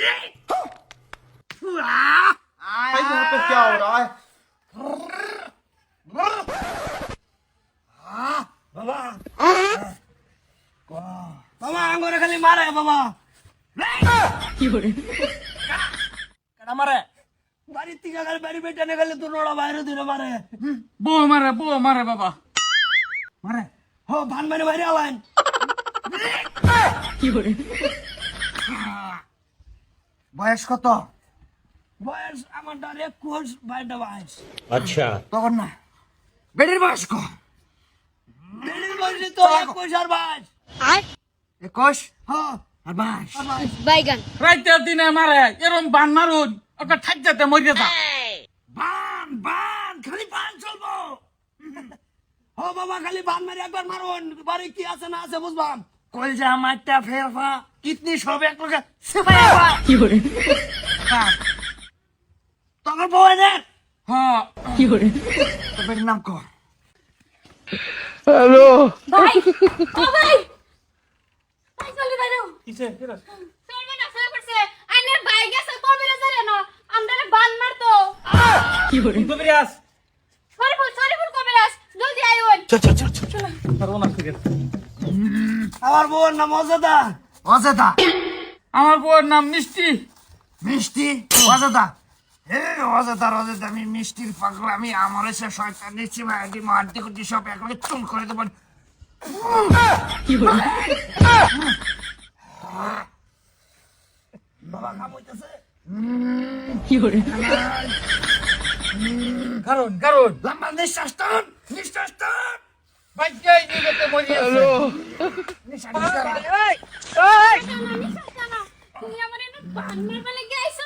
Thấy một cái chiều rồi বাবা আঙ্গুরে খালি মারে বাবা কেডা মারে বাড়ির থেকে খালি বাড়ি বেটানে খালি তোর নোড়া বাইরে দিলে মারে বউ মারে বউ মারে বাবা মারে হো ভান মারে বাইরে আলাইন বয়স কত? বয়স আমার ডারে একুশ বাইরটা বয়স আচ্ছা। তখন না বেড়ির বয়স কো বেড়ির বয়স তো একুশ আর বয়স বাইশ একুশ? হ আর বয়স বাইগান। রাইতের দিনে মারে এরম বান মারুন ওটা ঠাক যেতে মরিয়ে যা। বান বান খালি বান চলবো। ও বাবা খালি বান মারি একবার মারুন বাড়ি কি আছে না আছে বুঝবাম। কলজা মাইটা ফেরফা কিডনি সব এক লোকে তখন বউ এনে? হ্যাঁ। তোর বেটির নাম কর। ভাই ও ভাই। ভাই চলে বাইরে। কিসে? চলবে না চলে পড়ছে। আইনের ভাই গেছে কবে জানে না। আমরা বান মারতো। দুবিরাস সরি ফুল সরি ফুল কবে রাস আমার বউর নাম অজদা অজেদা আমার বউয়ের নাম মিষ্টি। মিষ্টি? অজেদা হে অজেদা অজেদা আমি মিষ্টির পাগলা আমি আমার এসে শয়তান নিচ্ছি আন্টি কুটি সব একবারে চুন করে দেবো। বাবা কাম হইতেছে কারণ কারণ। লম্বা নিঃশ্বাস টান নিঃশ্বাস টান বাইকাই নিগতে মরিয়েছে নিঃশ্বাস টান তুমি আমার এনে বান মারবে লাগি আইছো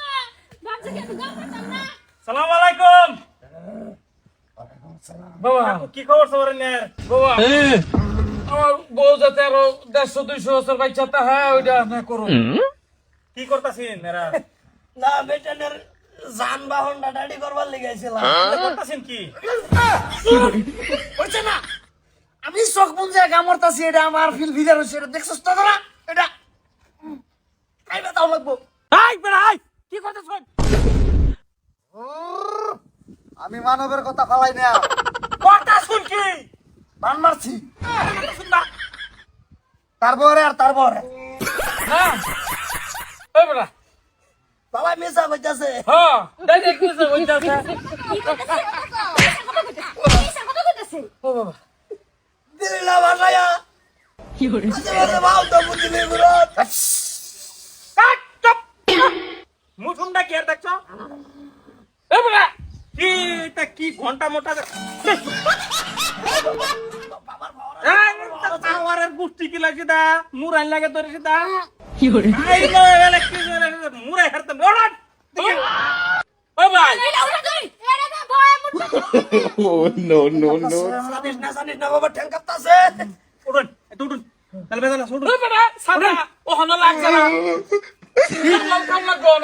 বাচ্চা কে তো গাম না। সালাম আলাইকুম। বাবা। কি খবর সবার বাবা। আমার বউ যাতে আরও দেড়শো দুইশো বছর বাচ্চা তা হ্যাঁ ওইটা না করুন। কি করতাছিন এরা না বেটানের যানবাহনটা ডাডি করবার লেগেছিলাম করতাছিন কি? হচ্ছে না? আমি চোখ বুঝে গামরতাছি এটা আমার ফিল ভিজার হচ্ছে এটা দেখছিস তো তোরা? এটা। লাগবো। বেড়া কি করতেছ আমি মানবের কথা ফালাই না। কথা শুন কি? বান মারছি। তারপরে আর তারপরে। হ্যাঁ। বাবা মিশা কইতাছে হ্যাঁ ডাইরেক্ট নিচে বইতাছে কথা কইতাছে ও বাবা দিলা বাসায়া কি করে আরে বাউ তো বুঝি নে মুরাদ কাট চুপ মুসুমটা কি আর দেখছ? এ বেটা কি এটা কি ঘণ্টা মোটা পাওয়ারের গুষ্টি কি লাগছে দা মুরাইন লাগে তোর দা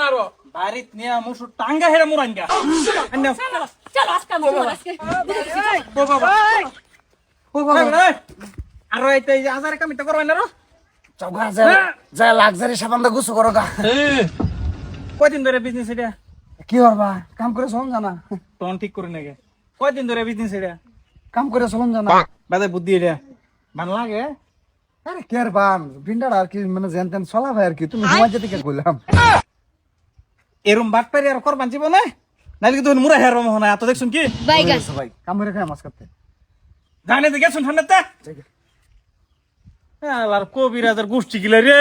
আরও বাড়িত নিয়া মুসু টাঙ্গা হেরা ও বাবা আর এইতে আজারে কামিটা করবেন না চৌকা যা যা লাক্সারি সাবান দা গুছু করো গা। কয়দিন ধরে বিজনেস এটা? কি করবা? কাম করে জানা। তখন ঠিক করে নাকি কয়দিন ধরে বিজনেস এটা? কাম করে জানা। বাদে বুদ্ধি এটা। ভালো লাগে। আরে কে আর বান? বিন্ডার আর কি মানে জেন তেন চলা ভাই আর কি। তুমি ঘুমাই যেতে কে কইলাম এরম বাট পারি আর করবান জীবনে? নাইলে কিন্তু মুরা হের মোহনা এত দেখছুন কি? ভাই কাম করে খাই মাছ কাটতে। জানে তো গেছুন ঠান্ডাতে? আর কবিরাজের গোষ্ঠী গিলা রে।